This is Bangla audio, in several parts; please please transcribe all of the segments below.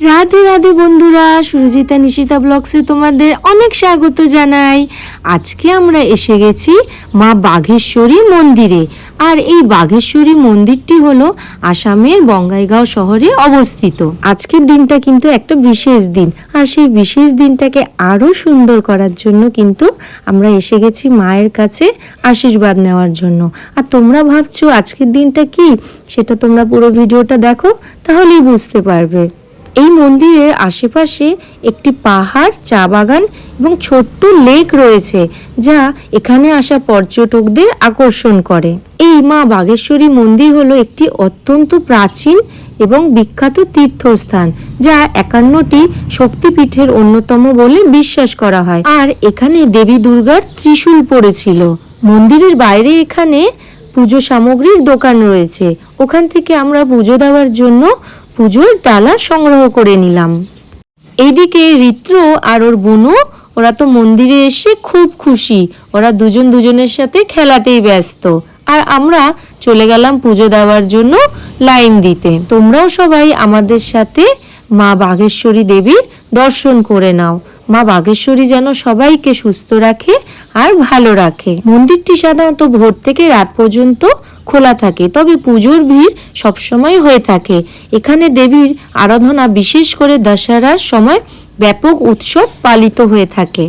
রাধে রাধে বন্ধুরা, সুরজিতা নিশিতা ব্লগসে তোমাদের অনেক স্বাগত জানাই। আজকে আমরা এসে গেছি মা বাঘেশ্বরী মন্দিরে। আর এই বাঘেশ্বরী মন্দিরটি হলো আসামের বঙ্গাইগাঁও শহরে অবস্থিত। আজকের দিনটা কিন্তু একটা বিশেষ দিন। আর সেই বিশেষ দিনটাকে আরও সুন্দর করার জন্য কিন্তু আমরা এসে গেছি মায়ের কাছে আশীর্বাদ নেওয়ার জন্য। আর তোমরা ভাবছ আজকের দিনটা কি? সেটা তোমরা পুরো ভিডিওটা দেখো, তাহলেই বুঝতে পারবে। এই মন্দিরের আশেপাশে একটি পাহাড়, চা বাগান এবং ছোট্ট লেক রয়েছে যা এখানে আসা পর্যটকদের আকর্ষণ করে। এই মা বাগেশ্বরী মন্দির হলো একটি অত্যন্ত প্রাচীন এবং বিখ্যাত তীর্থস্থান যা একান্নটি শক্তিপীঠের অন্যতম বলে বিশ্বাস করা হয়। আর এখানে দেবী দুর্গার ত্রিশূল পড়েছিল। মন্দিরের বাইরে এখানে পুজো সামগ্রীর দোকান রয়েছে। ওখান থেকে আমরা পুজো দেওয়ার জন্য পুজোর ডালা সংগ্রহ করে নিলাম। এইদিকে ঋত্র আর ওর বোনও ওরা তো মন্দিরে এসে খুব খুশি। ওরা দুজন দুজনের সাথে খেলাতেই ব্যস্ত। আর আমরা চলে গেলাম পুজো দেওয়ার জন্য লাইন দিতে। তোমরাও সবাই আমাদের সাথে মা বাঘেশ্বরী দেবীর দর্শন করে নাও। মা বাগেশ্বরী যেন সবাইকে সুস্থ রাখে আর ভালো রাখে। মন্দিরটি সাধারণত ভোর থেকে রাত পর্যন্ত খোলা থাকে, তবে পুজোর ভিড় সবসময় হয়ে থাকে। এখানে দেবীর আরাধনা বিশেষ করে দশহরার সময় ব্যাপক উৎসব পালিত হয়ে থাকে।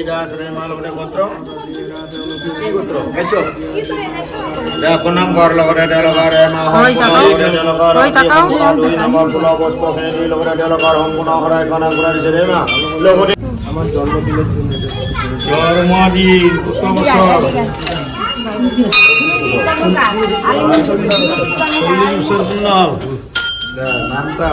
রবিদাস রে মাল গোটে গোত্র কি গোত্র লগরে দুই নম্বর দুই লগরে হম হরাই কানা লগরে আমার জন্মদিনের জন্য জন্মদিন বছর চল্লিশ বছর নামটা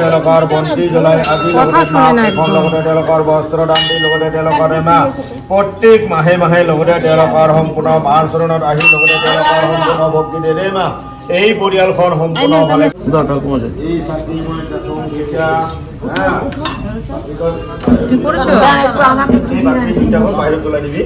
তেওঁলোকৰ বন্তি জ্বলাই আজি তেওঁলোকৰ বস্ত্ৰ দাণ্ডি লগতে তেওঁলোকৰ মা প্ৰত্যেক মাহে মাহে লগতে তেওঁলোকৰ সম্পূৰ্ণ মাৰ চৰণত আহি লগতে তেওঁলোকৰ সম্পূৰ্ণ ভক্তি দিয়ে মা এই পৰিয়ালখন সম্পূৰ্ণ ভালে এই চাকৰি মই দেখোঁ এতিয়া হা এই বাকী তিনিটাখন বাহিৰত দিবি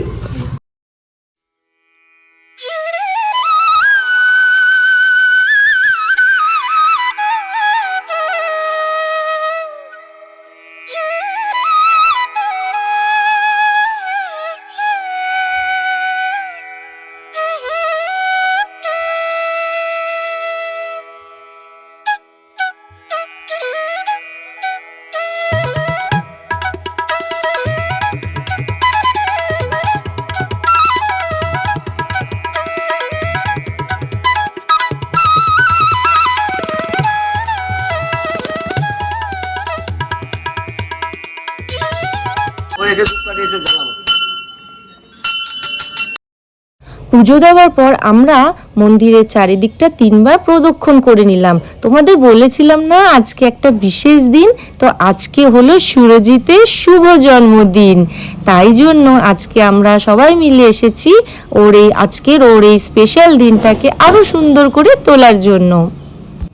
পুজো দেওয়ার পর আমরা মন্দিরের চারিদিকটা তিনবার প্রদক্ষণ করে নিলাম। তোমাদের বলেছিলাম না, আজকে একটা বিশেষ দিন, তো আজকে হলো সুরজিতের শুভ জন্মদিন। তাই জন্য আজকে আমরা সবাই মিলে এসেছি ওর এই, আজকের ওর এই স্পেশাল দিনটাকে আরও সুন্দর করে তোলার জন্য।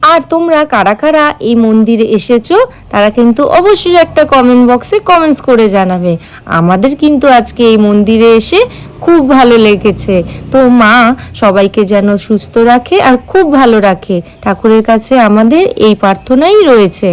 আর তোমরা কারা কারা এই মন্দিরে এসেছ, তারা কিন্তু অবশ্যই একটা কমেন্ট বক্সে কমেন্টস করে জানাবে। আমাদের কিন্তু আজকে এই মন্দিরে এসে খুব ভালো লেগেছে। তো মা সবাইকে যেন সুস্থ রাখে আর খুব ভালো রাখে। ঠাকুরের কাছে আমাদের এই প্রার্থনাই রয়েছে।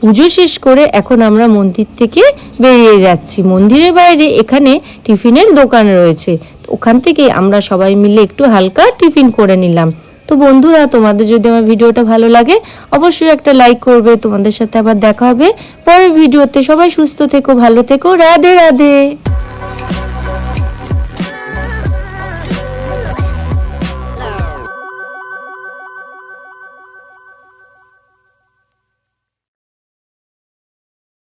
পুজো শেষ করে এখন আমরা মন্দির থেকে বেরিয়ে যাচ্ছি। মন্দিরের বাইরে এখানে টিফিনের দোকান রয়েছে। ওখান থেকে আমরা সবাই মিলে একটু হালকা টিফিন করে নিলাম। তো বন্ধুরা, তোমাদের যদি আমার ভিডিওটা ভালো লাগে, অবশ্যই একটা লাইক করবে। তোমাদের সাথে আবার দেখা হবে পরের ভিডিওতে। সবাই সুস্থ থেকো, ভালো থেকো। রাধে রাধে।